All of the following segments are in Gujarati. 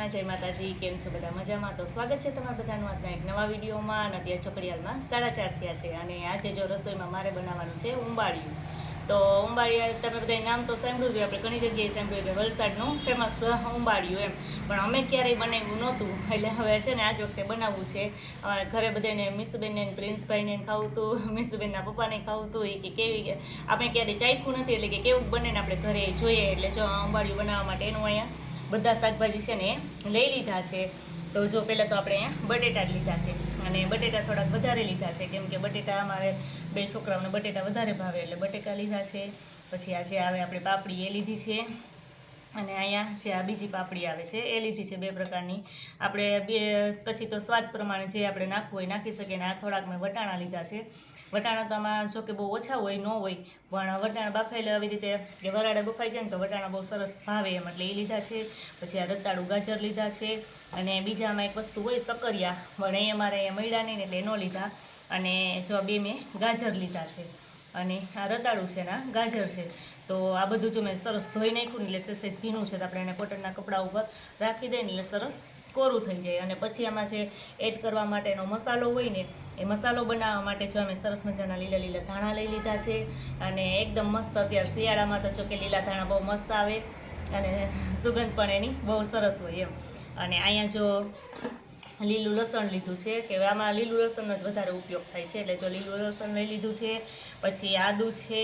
કૃષ્ણ, જય માતાજી, કેમ છો બધા મજામાં? તો સ્વાગત છે તમારા બધાનું આજના એક નવા વિડીયોમાં. અને અત્યારે ચોકડિયાલમાં સાડા ચાર થયા છે અને આજે જો રસોઈમાં મારે બનાવવાનું છે ઉંબાડિયું. તો ઉંબાડિયા, તમે બધા નામ તો સાંભળ્યું છે આપણે ઘણી જગ્યાએ સાંભળ્યું કે વલસાડનું ફેમસ ઉંબાડિયું એમ. પણ અમે ક્યારેય બનાવ્યું નહોતું, એટલે હવે છે ને આજ વખતે બનાવવું છે. ઘરે બધાને મિસબેનને, પ્રિન્સભાઈને ખાવું હતું, મિસબેનના પપ્પાને ખાવું હતું. એ કે કેવી આપણે ક્યારેય ચાખ્યું નથી, એટલે કે કેવું બને ને આપણે ઘરે જોઈએ. એટલે જો ઉંબાડિયું બનાવવા માટે એનું અહીંયા બધા શાકભાજી છે ને લઈ લીધા છે. તો જો પહેલાં તો આપણે બટેટા જ લીધા છે અને બટેટા થોડાક વધારે લીધા છે. કેમ કે બટેટા અમારે બે છોકરાઓને બટેટા વધારે ભાવે એટલે બટેટા લીધા છે. પછી આજે આવે આપણે પાપડી એ લીધી છે. અને અહીંયા જે આ બીજી પાપડી આવે છે એ લીધી છે બે પ્રકારની. આપણે બે પછી તો સ્વાદ પ્રમાણે જે આપણે નાખવું હોય નાખી શકીએ ને આ થોડાક મેં વટાણા લીધા છે. વટાણા તો આમાં જો કે બહુ ઓછા હોય, ન હોય, પણ વટાણા બાફેલા આવી રીતે કે વરાળા બફાઈ જાય ને તો વટાણા બહુ સરસ ભાવે એમ. એટલે એ લીધા છે. પછી આ રતાળું ગાજર લીધા છે. અને બીજામાં એક વસ્તુ હોય સકરિયા, પણ એ અમારે અહીંયા મળ્યા નહીં એટલે ન લીધા. અને જો બે મેં ગાજર લીધા છે. અને આ રતાળું છે ને ગાજર છે. તો આ બધું જો મેં સરસ ધોઈ નાખ્યું એટલે સેસે ભીનું છે, તો આપણે એને કોટનના કપડા ઉપર રાખી દઈએ એટલે સરસ કોરું થઈ જાય અને પછી આમાં જે એડ કરવા માટેનો મસાલો હોય ને, એ મસાલો બનાવવા માટે જો અમે સરસ મજાના લીલા લીલા ધાણા લઈ લીધા છે અને એકદમ મસ્ત અત્યારે શિયાળામાં તો જો કે લીલા ધાણા બહુ મસ્ત આવે અને સુગંધ પણ એની બહુ સરસ હોય એમ. અને અહીંયા જો લીલું લસણ લીધું છે, કે આમાં લીલું લસણનો જ વધારે ઉપયોગ થાય છે, એટલે જો લીલું લસણ લઈ લીધું છે, પછી આદું છે,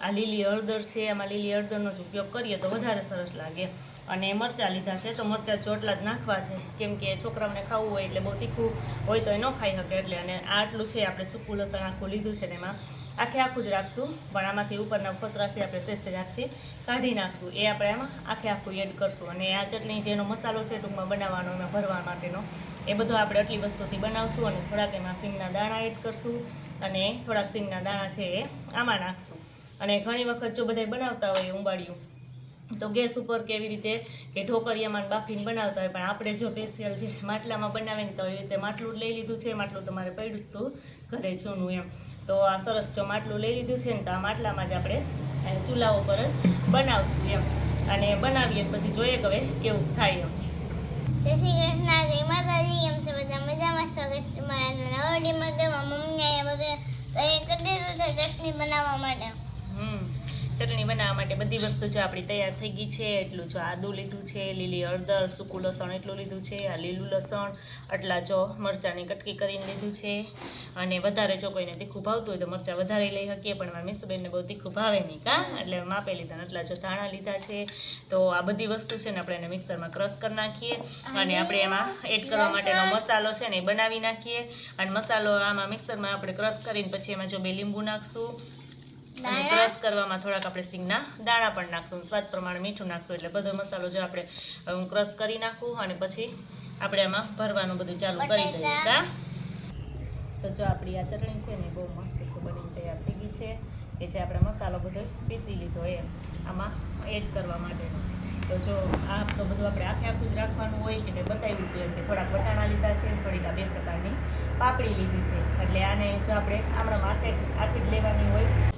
આ લીલી હળદર છે, આમાં લીલી હળદરનો જ ઉપયોગ કરીએ તો વધારે સરસ લાગે. અને મરચાં લીધા છે, તો મરચાં ચોટલા જ નાખવા છે. કેમ કે છોકરાઓને ખાવું હોય એટલે બહુ તીખું હોય તો એ ન ખાઈ શકે એટલે અને આટલું છે આપણે સૂકું લસણ આખું લીધું છે એમાં. આખે આખું જ રાખશું, પણ આમાંથી ઉપરના ફતરા છે આપણે સેસે રાખથી કાઢી નાખશું. એ આપણે આમાં આખે આખું એડ કરશું અને આ ચટણી જેનો મસાલો છે ટૂંકમાં બનાવવાનો, એમાં ભરવા માટેનો. એ બધો આપણે આટલી વસ્તુથી બનાવશું અને થોડાક એમાં સિંગના દાણા એડ કરશું અને થોડાક સિંગના દાણા છે એ આમાં નાખશું. અને ઘણી વખત જો બધા બનાવતા હોય ઉંબાડિયું તો ગેસ ઉપર કેવી રીતે કે ઢોકરિયામાં બાફીને બનાવતા હોય, પણ આપણે જો સ્પેશિયલ જે માટલામાં બનાવીને તો એવી રીતે માટલું લઈ લીધું છે, માટલું તમારે પડ્યું હતું ઘરે જૂનું એમ. તો આ સરસ જો માટલું લઈ લીધું છે ને, તો આ માટલામાં જ આપણે ચૂલા ઉપર જ બનાવશું એમ. અને બનાવીએ પછી જોઈએ હવે કેવું થાય એમ. જય શ્રી કૃષ્ણ માતાજી એમ છે બધા? મજામાં? સ્વાગત મારા નવા મમ્મી અહીંયા બધે તૈયાર કરી દીધું ચટણી બનાવવા માટે. ચટણી બનાવવા માટે બધી વસ્તુ જો આપણી તૈયાર થઈ ગઈ છે, એટલું જો આદું લીધું છે, લીલી હળદર, સૂકું લસણ એટલું લીધું છે, આ લીલું લસણ, આટલા જો મરચાંની કટકી કરીને લીધું છે. અને વધારે જો કોઈને તીખું ભાવતું હોય તો મરચાં વધારે લઈ શકીએ, પણ મારા મિસબેનને બહુ તીખું ભાવે નહીં કા, એટલે માપે લીધા આટલા જો ધાણા લીધા છે. તો આ બધી વસ્તુ છે ને આપણે એને મિક્સરમાં ક્રશ કરી નાખીએ. અને આપણે એમાં એડ કરવા માટેનો મસાલો છે ને એ બનાવી નાખીએ. અને મસાલો આમાં મિક્સરમાં આપણે ક્રશ કરીને પછી એમાં જો બે લીંબુ નાખશું અને ક્રશ કરવામાં થોડાક આપણે સિંગના દાણા પણ નાખશું. સ્વાદ પ્રમાણે મીઠું નાખશું એટલે બધો મસાલો જો આપણે હું ક્રશ કરી નાખું અને પછી આપણે એમાં ભરવાનું બધું ચાલુ કરી દઈએ. કા? તો જો આપણી આ ચટણી છે ને બહુ મસ્ત છે બની તૈયાર થઈ ગઈ છે. કે જે આપણે મસાલો બધો પીસી લીધો એ આમાં એડ કરવા માટેનો. તો જો આ તો બધું આપણે આખે આખું જ રાખવાનું હોય કે મેં બતાવ્યું હતું એમ કે થોડાક વટાણા લીધા છે થોડીક આ બે પ્રકારની પાપડી લીધી છે. એટલે આને જો આપણે આમણાં આખે આખી જ લેવાની હોય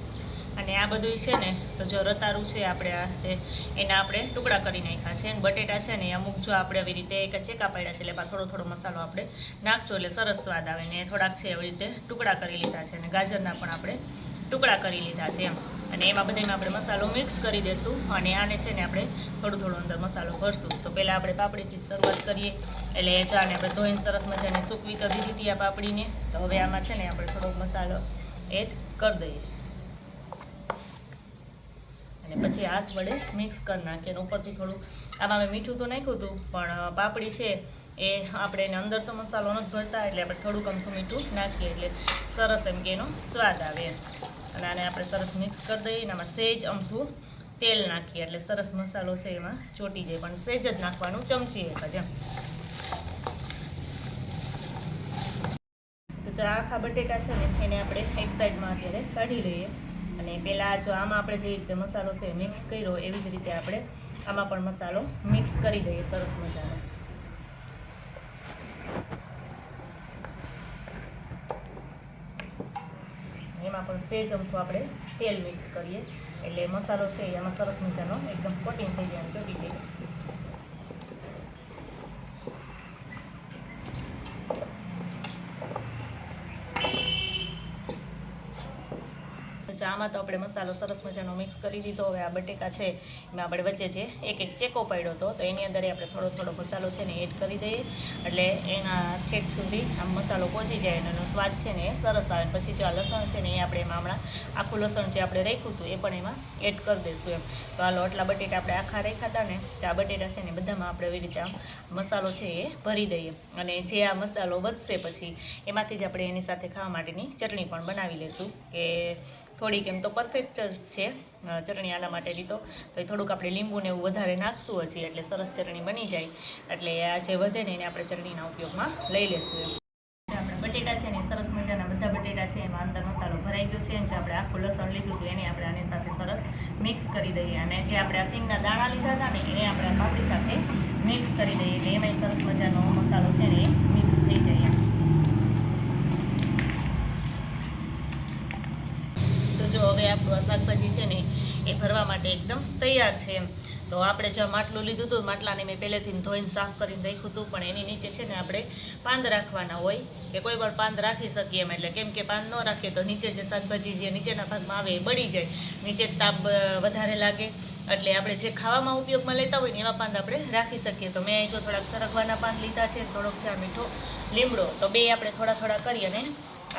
અને આ બધું છે ને, તો જો રતારું છે આપણે આ છે એના આપણે ટુકડા કરી નાખ્યા છે. અને બટેટા છે ને અમુક જો આપણે આવી રીતે એક ચેકા પાડ્યા છે, એટલે થોડો થોડો મસાલો આપણે નાખશું, એટલે સરસ સ્વાદ આવે ને, થોડાક છે એવી રીતે ટુકડા કરી લીધા છે. અને ગાજરના પણ આપણે ટુકડા કરી લીધા છે એમ. અને એમાં બધામાં આપણે મસાલો મિક્સ કરી દઈશું અને આને છે ને આપણે થોડું થોડું અંદર મસાલો ભરશું. તો પહેલાં આપણે પાપડીથી શરૂઆત કરીએ, એટલે ચાને આપણે ધોઈને સરસ મજાને સૂકવી કરી દીધી આ પાપડીને. તો હવે આમાં છે ને આપણે થોડોક મસાલો એડ કરી દઈએ. અને પછી હાથ વડે મિક્સ કરી નાખીએ અને ઉપરથી થોડું, આમાં મેં મીઠું તો નાખ્યું હતું, પણ પાપડી છે એ આપણે એને અંદર તો મસાલો નથી ભરતા, એટલે આપણે થોડુંક અમથું મીઠું નાખીએ, એટલે સરસ એમ કે એનો સ્વાદ આવે. અને આને આપણે સરસ મિક્સ કરી દઈએ અને આમાં સેજ અમથું તેલ નાખીએ, એટલે સરસ મસાલો છે એમાં ચોટી જાય, પણ સેજ જ નાખવાનું ચમચી એક જ તો આખા બટેટા છે ને, એને આપણે એક સાઈડમાં અત્યારે કાઢી લઈએ. અને પહેલાં જો આમાં આપણે જે રીતે મસાલો છે મિક્સ કર્યો, એવી જ રીતે આપણે આમાં પણ મસાલો મિક્સ કરી દઈએ સરસ મજાનો. એમાં પણ સેજ અમથું આપણે તેલ મિક્સ કરીએ. એટલે મસાલો છે એમાં સરસ મજાનો, એકદમ કોટિંગ થઈ જાય ચોટી જાય આમાં તો આપણે મસાલો સરસ મજાનો મિક્સ કરી દીધો. હવે આ બટેકા છે, એમાં આપણે વચ્ચે જે એક એક ચેકો પડ્યો હતો, તો એની અંદર આપણે થોડો થોડો મસાલો છે ને એડ કરી દઈએ. એટલે એના છેક સુધી આમ મસાલો પહોંચી જાય અને એનો સ્વાદ છે ને એ સરસ આવે. પછી જો આ લસણ છે ને એ આપણે એમાં હમણાં આખું લસણ જે આપણે રાખ્યું હતું એ પણ એમાં એડ કરી દઈશું એમ. તો હાલો, આટલા બટેટા આપણે આખા રાખ્યા હતા ને, તો આ બટેટા છે ને બધામાં આપણે એવી રીતે આમ મસાલો છે એ ભરી દઈએ. અને જે આ મસાલો વધશે પછી એમાંથી જ આપણે એની સાથે ખાવા માટેની ચટણી પણ બનાવી લઈશું, કે થોડીક એમ તો પરફેક્ટ છે ચટણી આના માટેની તો. તો એ થોડુંક આપણે લીંબુને એવું વધારે નાખશું હજી, એટલે સરસ ચટણી બની જાય. એટલે આ જે વધે ને એને આપણે ચટણીના ઉપયોગમાં લઈ લેશું આપણે બટેટા છે ને સરસ મજાના બધા બટેટા છે, એમાં અંદર મસાલો ભરાઈ ગયો છે જે આપણે આખું લસણ લીધું હતું એને આપણે આની સાથે સરસ મિક્સ કરી દઈએ. અને જે આપણે આ સિંગના દાણા લીધા હતા ને, એને આપણે આ સાથે મિક્સ કરી દઈએ. એટલે એમાંય સરસ મજાનો મસાલો છે ને એ મિક્સ થઈ જાય એમ. તો જો હવે આપણું આ શાકભાજી છે ને એ ભરવા માટે એકદમ તૈયાર છે એમ. તો આપણે જો માટલું લીધું હતું માટલાને મેં પહેલેથી ધોઈને સાફ કરીને રાખ્યું હતું, પણ એની નીચે છે ને આપણે પાંદ રાખવાના હોય, કે કોઈ પણ પાંદ રાખી શકીએ એમ. એટલે કેમ કે પાંદ ન રાખીએ તો નીચે જે શાકભાજી જે નીચેના ભાગમાં આવે એ બળી જાય. નીચે તાપ વધારે લાગે. એટલે આપણે જે ખાવામાં ઉપયોગમાં લેતા હોય ને એવા પાંદ આપણે રાખી શકીએ. તો મેં જો થોડાક સરગવાના પાન લીધા છે, થોડોક છે મીઠો લીમડો. તો બે આપણે થોડા થોડા કરી અને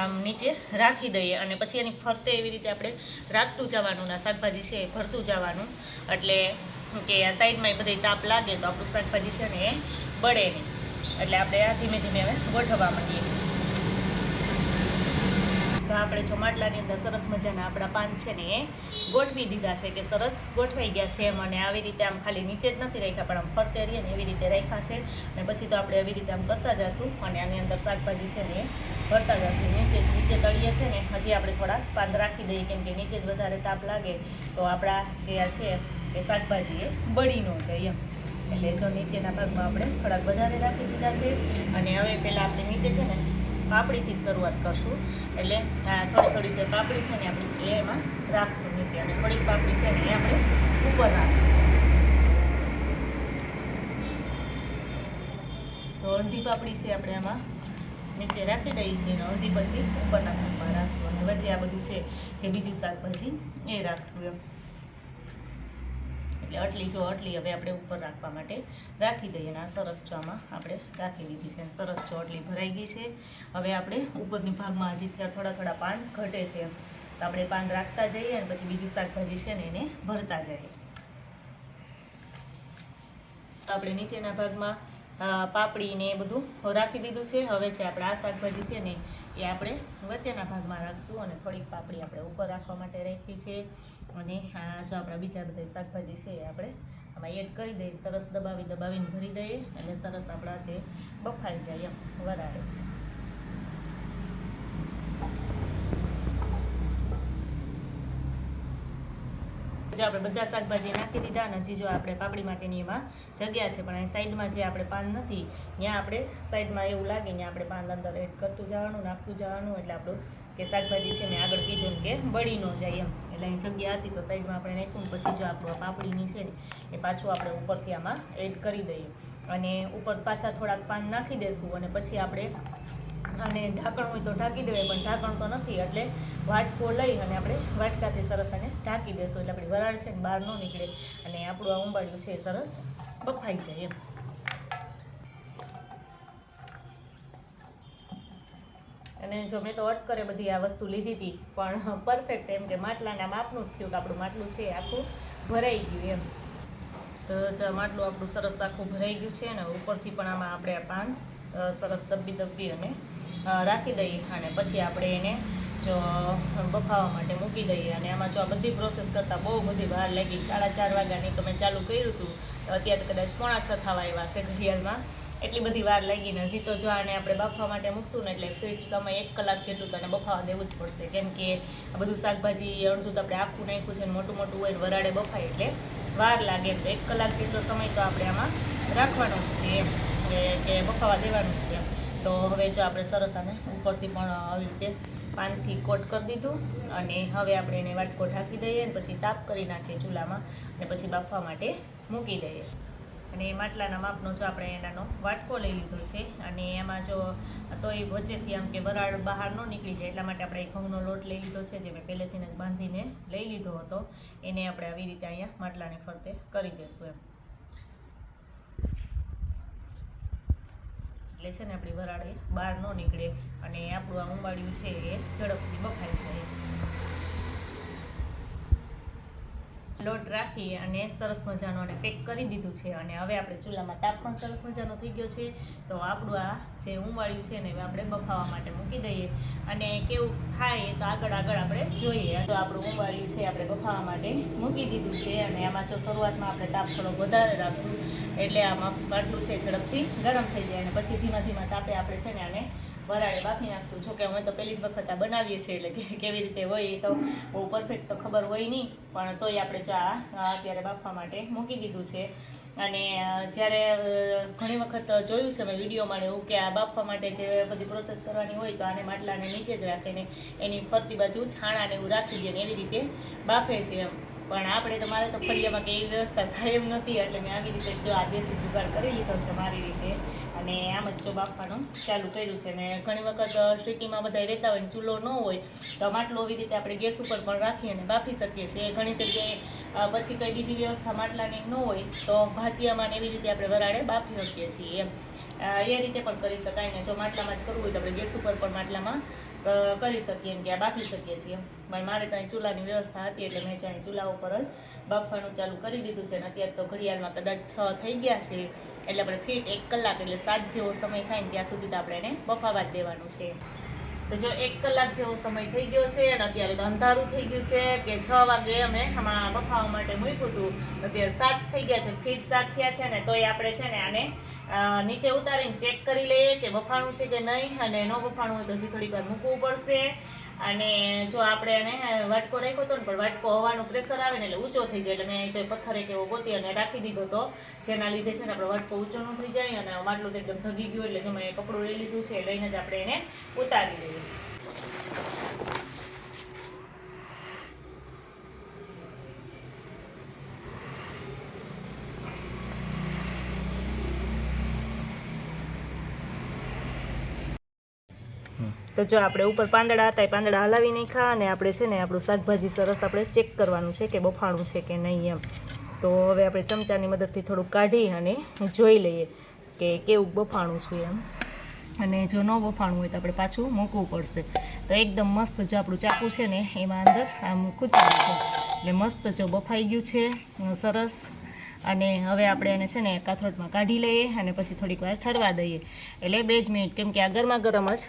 આમ નીચે રાખી દઈએ અને પછી એની ફરતે એવી રીતે આપણે રાખતું જવાનું ના શાકભાજી છે એ ભરતું જવાનું. એટલે કે આ સાઈડમાં એ બધી તાપ લાગે તો આપણું શાકભાજી છે ને એ બળે નહીં. એટલે આપણે આ ધીમે ધીમે હવે ગોઠવવા માંડીએ. તો આપણે ચોમાટલાની અંદર સરસ મજાના આપણા પાન છે ને એ ગોઠવી દીધા છે કે સરસ ગોઠવાઈ ગયા છે એમ અને આવી રીતે આમ ખાલી નીચે જ નથી રાખ્યા, પણ આમ ફરતે રહીએ ને એવી રીતે રાખ્યા છે. અને પછી તો આપણે એવી રીતે આમ કરતા જશું અને આની અંદર શાકભાજી છે ને એ ભરતા જશું. નીચે નીચે તળીએ છે ને, હજી આપણે થોડા પાન રાખી દઈએ, કેમ કે નીચે જ વધારે તાપ લાગે. તો આપણા જે આ છે એ શાકભાજી એ બળી ન જાય એમ. એટલે જો નીચેના ભાગમાં આપણે થોડાક વધારે રાખી દીધા છે. અને હવે પહેલાં આપણે નીચે છે ને પાપડીથી શરૂઆત કરશું. એટલે થોડી થોડી જે પાપડી છે ને આપણે એ એમાં રાખશું નીચે. અને થોડીક પાપડી છે ને એ આપણે ઉપર રાખશું. તો અડધી પાપડી છે આપણે આમાં નીચે રાખી દઈએ છીએ અને અડધી પછી ઉપરના ભાગમાં રાખશું. અને વચ્ચે આ બધું છે, જે બીજું શાકભાજી, એ રાખશું એમ. એટલે અટલી જો અટલી હવે આપણે ઉપર રાખવા માટે રાખી દઈએ અને આ સરસ જો આપણે રાખી લીધી છે. સરસ જો અટલી ભરાઈ ગઈ છે. હવે આપણે ઉપરની ભાગમાં હજી ત્યાં થોડા થોડા પાન ઘટે છે તો આપણે પાન રાખતા જઈએ અને પછી બીજું શાકભાજી છે ને એને ભરતા જઈએ. તો આપણે નીચેના ભાગમાં પાપડી ને એ બધું રાખી દીધું છે. હવે છે આપણે આ શાકભાજી છે ને એ આપણે વચ્ચેના ભાગમાં રાખશું અને થોડીક પાપડી આપણે ઉપર રાખવા માટે રાખી છે. અને આ જો આપણા બીજા બધા શાકભાજી છે આપણે આમાં એડ કરી દઈએ. સરસ દબાવી દબાવીને ભરી દઈએ એટલે સરસ આપણા જે બફાઈ જાય એમ વરાળે છે. જો આપણે બધા શાકભાજી નાખી દીધા અને હજી જો આપણે પાપડી માટેની એમાં જગ્યા છે, પણ અહીં સાઈડમાં જે આપણે પાન નથી, ત્યાં આપણે સાઈડમાં એવું લાગે ત્યાં આપણે પાન અંદર એડ કરતું જવાનું નાખતું જવાનું એટલે આપણું કે શાકભાજી છે મેં આગળ કીધું કે બળી ન જાય એમ. એટલે અહીં જગ્યા હતી તો સાઈડમાં આપણે નાખ્યું પછી જો આપણું પાપડીની છે ને, એ પાછું આપણે ઉપરથી આમાં એડ કરી દઈએ. અને ઉપર પાછા થોડાક પાન નાખી દઈશું અને પછી આપણે અને ઢાંકણ હોય તો ઢાંકી દેવાય, પણ ઢાંકણ તો નથી. એટલે વાટકો લઈ અને આપણે વાટકાથી સરસ અને ઢાંકી દેશું. એટલે આપણી વરાળ છે ને બહાર ન નીકળે અને આપણું આ ઉંબાડિયું છે એ સરસ બફાઈ જાય એમ. અને જો મેં તો અટકરે બધી આ વસ્તુ લીધી હતી, પણ પરફેક્ટ એમ કે માટલાના માપનું જ થયું કે આપણું માટલું છે આખું ભરાઈ ગયું એમ. તો માટલું આપણું સરસ આખું ભરાઈ ગયું છે ને ઉપરથી પણ આમાં આપણે આ પાન સરસ દબ્બી દબ્બી અને રાખી દઈએ અને પછી આપણે એને જો બફાવા માટે મૂકી દઈએ અને આમાં જો આ બધી પ્રોસેસ કરતાં બહુ બધી બહાર લાગી. સાડા ચાર વાગ્યાની તો મેં ચાલુ કર્યું હતું, અત્યારે કદાચ પોણા છ થવા આવ્યા છે ઘડિયાળમાં. એટલી બધી વાર લાગી ને હજી તો જો આને આપણે બાફવા માટે મૂકશું ને એટલે ફિટ સમય એક કલાક જેટલું તને બફાવા દેવું જ પડશે. કેમ કે આ બધું શાકભાજી અડધું તો આપણે આખું નાખ્યું છે મોટું મોટું હોય વરાળે બફાય એટલે વાર લાગે તો એક કલાક જેટલો સમય તો આપણે આમાં રાખવાનો જ છે કે બફાવા દેવાનું છે એમ. તો હવે જો આપણે સરસ આને ઉપરથી પણ આવી રીતે પાનથી કોટ કરી દીધું અને હવે આપણે એને વાટકો ઢાંકી દઈએ પછી તાપ કરી નાખીએ ચૂલામાં અને પછી બાફવા માટે મૂકી દઈએ. અને એ માટલાના માપનો જો આપણે એનાનો વાટકો લઈ લીધો છે અને એમાં જો તો એ વચ્ચેથી આમ કે વરાળ બહાર ન નીકળી જાય એટલા માટે આપણે ઘઉંનો લોટ લઈ લીધો છે જે મેં પહેલેથી જ બાંધીને લઈ લીધો હતો. એને આપણે આવી રીતે અહીંયા માટલાની ફરતે કરી દઈશું એમ. એટલે છે ને આપણી વરાળ બહાર ન નીકળે અને આપણું આ ઉંબાડિયું છે એ ઝડપથી બફાઈ જાય. લોટ રાખી અને સરસ મજાનો અને પેક કરી દીધું છે. અને હવે આપણે ચૂલામાં તાપ પણ સરસ મજાનો થઈ ગયો છે. તો આપણું આ જે ઉંવાળ્યું છે ને આપણે બફાવા માટે મૂકી દઈએ. અને કેવું થાય તો આગળ આગળ આપણે જોઈએ. તો આપણું ઉંવાળ્યું છે આપણે બફાવા માટે મૂકી દીધું છે. અને આમાં જો શરૂઆતમાં આપણે તાપ થોડો વધારે રાખશું, એટલે આમાં પાટલું છે, ઝડપથી ગરમ થઈ જાય. અને પછી ધીમા ધીમા તાપે આપણે છે ને આને વરાળે બાફી નાખશું. જોકે અમે તો પહેલી જ વખત આ બનાવીએ છીએ એટલે કેવી રીતે હોય એ તો બહુ પરફેક્ટ તો ખબર હોય નહીં. પણ તોય આપણે ચા અત્યારે બાફવા માટે મૂકી દીધું છે. અને જ્યારે ઘણી વખત જોયું છે મેં વિડીયોમાં એવું કે આ બાફવા માટે જે બધી પ્રોસેસ કરવાની હોય તો આને માટલાને નીચે જ રાખીને એની ફરતી બાજુ છાણાને એવું રાખી દે ને એવી રીતે બાફે છે એમ. પણ આપણે તો મારે તો ફળિયામાં કે એવી વ્યવસ્થા થાય એમ નથી. એટલે મેં આવી રીતે જો આ દેશી જુગાડ કરી લીધો છે મારી રીતે. અને આમ જ જો બાફવાનું ચાલુ કર્યું છે. ને ઘણી વખત સિટીમાં બધા રહેતા હોય ને ચૂલો ન હોય, તો માટલો એવી રીતે આપણે ગેસ ઉપર પણ રાખીએ અને બાફી શકીએ છીએ. ઘણી જગ્યાએ પછી કંઈ બીજી વ્યવસ્થા માટલાની ન હોય, તો ભાતિયામાં એવી રીતે આપણે વરાળે બાફી શકીએ છીએ. એમ. એ રીતે પણ કરી શકાય ને જો માટલામાં જ કરવું હોય તો આપણે ગેસ ઉપર પણ માટલામાં કરી શકીએ એમ કે બાફી શકીએ છીએ પણ મારે ત્યાં ચૂલાની વ્યવસ્થા હતી એટલે મેં ત્યાં ચૂલા ઉપર જ બાફવાનું ચાલુ કરી દીધું છે અને અત્યારે તો ઘડિયાળમાં કદાચ છ થઈ ગયા છે એટલે આપણે ફીટ એક કલાક એટલે સાત જેવો સમય થાય ને ત્યાં સુધી તો આપણે એને બફાવા જ દેવાનું છે. તો જો એક કલાક જેવો સમય થઈ ગયો છે અને અત્યારે તો અંધારું થઈ ગયું છે કે છ વાગે અમે આમાં બફાવા માટે મૂક્યું હતું. અત્યારે સાત થઈ ગયા છે, ફીટ સાત થયા છે ને તોય આપણે છે ને આને નીચે ઉતારીને ચેક કરી લઈએ કે બફાણું છે કે નહીં અને ન બફાણું હોય તો હજી થોડીક વાર મૂકવું પડશે. અને જો આપણે એને વાટકો રાખ્યો હતો ને, પણ વાટકો હવાનું પ્રેશર આવે ને એટલે ઊંચો થઈ જાય. એટલે મેં જે પથ્થરે એક એવો ગોતી અને રાખી દીધો હતો, જેના લીધે છે ને આપણો વાટકો ઊંચો ન થઈ જાય અને માટલું તો એકદમ થગી ગયું એટલે જો મેં કપડું લઈ લીધું છે લઈને જ આપણે એને ઉતારી લઈએ તો જો આપણે ઉપર પાંદડા હતા, એ પાંદડા હલાવી નાખ્યા અને આપણે છે ને આપણું શાકભાજી સરસ આપણે ચેક કરવાનું છે કે બફાણું છે કે નહીં એમ. તો હવે આપણે ચમચાની મદદથી થોડુંક કાઢી અને જોઈ લઈએ કે કેવું બફાણું છું એમ. અને જો ન બફાણું હોય તો આપણે પાછું મૂકવું પડશે. તો એકદમ મસ્ત જો આપણું ચાકુ છે ને એમાં અંદર આમ ખૂંચાયું છે. એટલે મસ્ત જો બફાઈ ગયું છે, સરસ. અને હવે આપણે એને છે ને કાથરોટમાં કાઢી લઈએ અને પછી થોડીક વાર ઠરવા દઈએ. એટલે બે જ મિનિટ, કેમ કે આ ગરમા ગરમ જ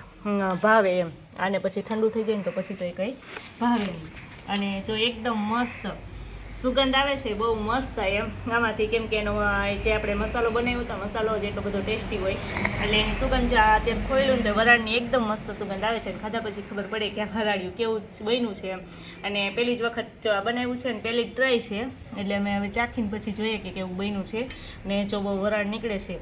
ભાવે એમ. અને પછી ઠંડુ થઈ જાય ને તો પછી તો એ કંઈ ભાવે નહીં. અને જો એકદમ મસ્ત સુગંધ આવે છે, બહુ મસ્ત એમ. આમાંથી કેમ કે એનો જે આપણે મસાલો બનાવ્યો તો મસાલો જ એટલો બધો ટેસ્ટી હોય. એટલે એની સુગંધ અત્યારે ખોયલું ને તો વરાળની એકદમ મસ્ત સુગંધ આવે છે અને ખાધા પછી ખબર પડે કે આ વરાળ્યું કેવું બન્યું છે એમ. અને પહેલી જ વખત બનાવ્યું છે ને પહેલી જ ટ્રાય છે, એટલે અમે હવે ચાખીને પછી જોઈએ કે કેવું બન્યું છે. ને જો બહુ વરાળ નીકળે છે,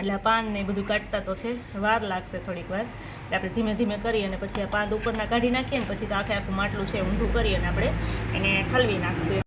એટલે પાન ને બધું કાઢતા તો છે, વાર લાગશે થોડીક વાર. એટલે આપણે ધીમે ધીમે કરી અને પછી આ પાન ઉપરના કાઢી નાખીએ ને પછી તો આખે આખું માટલું છે, ઊંધું કરી અને આપણે, એને ઠલવી નાખશું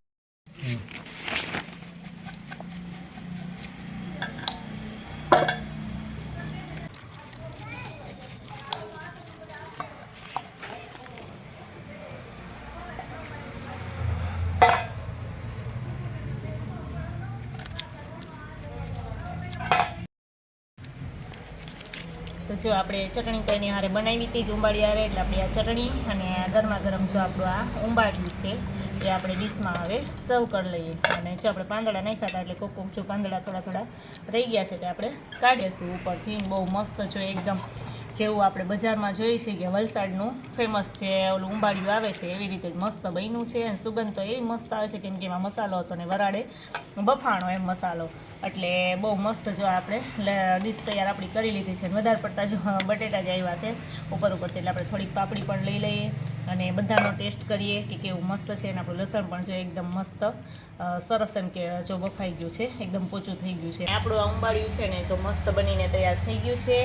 જો આપણે ચટણી તો એની હારે બનાવી હતી, જ ઉંબાડી હારે, એટલે આપણી આ ચટણી અને ગરમા ગરમ જો આપણું આ ઉંબાડિયું છે, એ આપણે ડીશમાં હવે સર્વ કરી લઈએ. અને જો આપણે પાંદડા નાખ્યા હતા, એટલે કોક જો પાંદડા થોડા થોડા રહી ગયા છે, તે આપણે કાઢીશું ઉપરથી. બહુ મસ્ત જો એકદમ જેવું આપણે બજારમાં જોઈએ છીએ કે વલસાડનું ફેમસ છે ઓલું ઉંબાડિયું આવે છે, એવી રીતે જ મસ્ત બન્યું છે અને સુગંધ તો એવી મસ્ત આવે છે, કેમ કે એમાં મસાલો હતો ને વરાળે. બફાણો એમ મસાલો. એટલે બહુ મસ્ત જો આપણે ડીશ તૈયાર આપણી કરી લીધી છે વધારે પડતા જો બટેટા જ આવ્યા છે. ઉપર ઉપરથી એટલે આપણે થોડીક પાપડી પણ લઈ લઈએ અને બધાનો ટેસ્ટ કરીએ કે કેવું મસ્ત છે અને આપણું લસણ પણ જો એકદમ મસ્ત સરસ એમ કે જો બફાઈ ગયું છે, એકદમ પોચું થઈ ગયું છે. આપણું અંબાળિયું છે ને જો મસ્ત બનીને તૈયાર થઈ ગયું છે.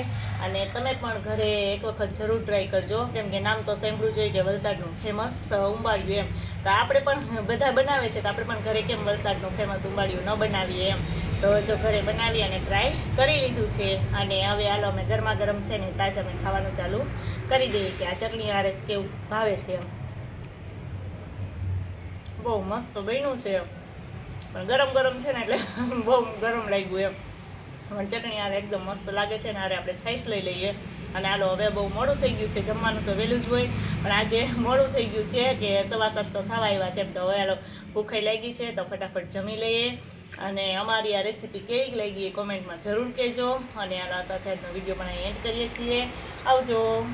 અને તમે પણ ઘરે એક વખત જરૂર ટ્રાય કરજો, કેમ કે નામ તો સાંભળ્યું જોઈએ કે વલસાડનું ફેમસ ઉંબાડિયું એમ. તો આપણે પણ બધા બનાવે છે, તો આપણે પણ ઘરે કેમ વલસાડનું ફેમસ ઉંબાડિયું ન બનાવીએ એમ. તો જો ઘરે બનાવી અને ટ્રાય કરી લીધું છે. અને હવે હાલો અમે ગરમા ગરમ છે ને તાજા અમે ખાવાનું ચાલુ કરી દઈએ કે આ ચટણી હારે જ કેવું ભાવે છે એમ. બહુ મસ્ત બન્યું છે એમ. પણ ગરમ ગરમ છે ને એટલે બહુ ગરમ લાગ્યું એમ. પણ ચટણી હારે એકદમ મસ્ત લાગે છે ને આરે આપણે છાશ લઈ લઈએ. અને હાલો, હવે બહુ મોડું થઈ ગયું છે, જમવાનું તો વહેલું જ હોય. પણ આજે મોડું થઈ ગયું છે કે સવા સાત તો થવા આવ્યા છે એમ તો હવે હાલો, ભૂખાઈ લાગી છે તો ફટાફટ જમી લઈએ. અને અમારી આ રેસીપી કેવી લાગી એ કોમેન્ટમાં જરૂર કહેજો. અને આના સાથે આજનો વીડિયો પણ એન્ડ કરીએ છીએ. આવજો.